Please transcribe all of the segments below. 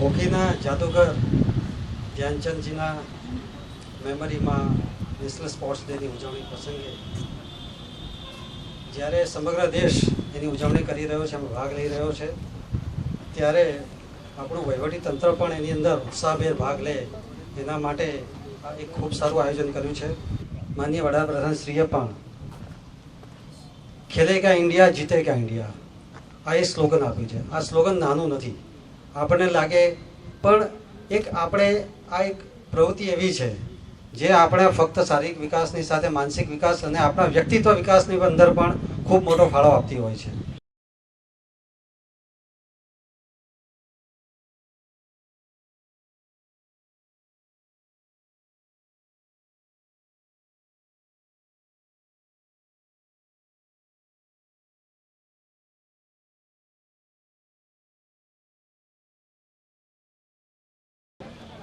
હોકીના જાદુગર ધ્યાનચંદજીના મેમરીમાં national sports ડેની ઉજવણી પ્રસંગે જ્યારે સમગ્ર દેશ એની ઉજવણી કરી રહ્યો છે, એમાં ભાગ લઈ રહ્યો છે, ત્યારે આપણું વહીવટી તંત્ર પણ એની અંદર ઉત્સાહભેર ભાગ લે એના માટે એક ખૂબ સારું આયોજન કર્યું છે. માન્ય વડાપ્રધાન શ્રીએ પણ ખેલેગા ઇન્ડિયા જીતેગા ઇન્ડિયા આ એ સ્લોગન આપ્યું છે. આ સ્લોગન નાનું નથી. આપણને લાગે, પણ એક આપણે, આ એક પ્રવૃત્તિ એવી છે, જે આપણે ફક્ત શારીરિક વિકાસની સાથે માનસિક વિકાસ અને આપણા વ્યક્તિત્વ વિકાસની અંદર પણ ખૂબ મોટો ફાળો આપતી હોય છે.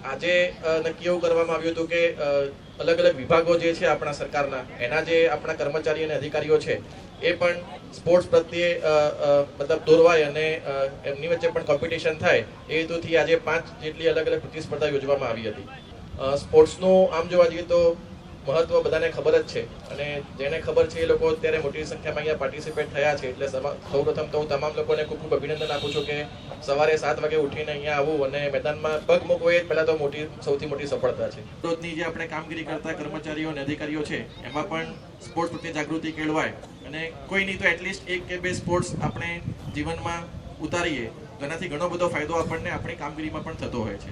આજે નક્કી એવું કરવામાં આવ્યું હતું કે અલગ અલગ વિભાગો જે છે આપણા સરકારના, એના જે આપણા કર્મચારી અને અધિકારીઓ છે, એ પણ સ્પોર્ટ્સ પ્રત્યે મતલબ દોરવાય અને એમની વચ્ચે પણ કોમ્પિટિશન થાય, એ હેતુથી આજે પાંચ જેટલી અલગ અલગ પ્રતિસ્પર્ધા યોજવામાં આવી હતી. સ્પોર્ટ્સનું આમ જોવા જઈએ તો મહત્વ બધાને ખબર જ છે. અને જેને ખબર છે એ લોકો અત્યારે મોટી સંખ્યામાં અહીંયા પાર્ટિસિપેટ થયા છે. એટલે સૌ સૌપ્રથમ તો હું તમામ લોકોને ખૂબ ખૂબ અભિનંદન આપું છું કે સવારે સાત વાગે ઉઠીને અહીંયા આવવું અને મેદાનમાં પગ મૂકવો એ પહેલાં તો મોટી, સૌથી મોટી સફળતા છે. રોજની જે આપણે કામગીરી કરતા કર્મચારીઓ અને અધિકારીઓ છે, એમાં પણ સ્પોર્ટ્સ પ્રત્યે જાગૃતિ કેળવાય. અને કોઈ નહીં તો એટલીસ્ટ એક કે બે સ્પોર્ટ્સ આપણે જીવનમાં ઉતારીએ. તો એનાથી ઘણો બધો ફાયદો આપણને આપણી કામગીરીમાં પણ થતો હોય છે.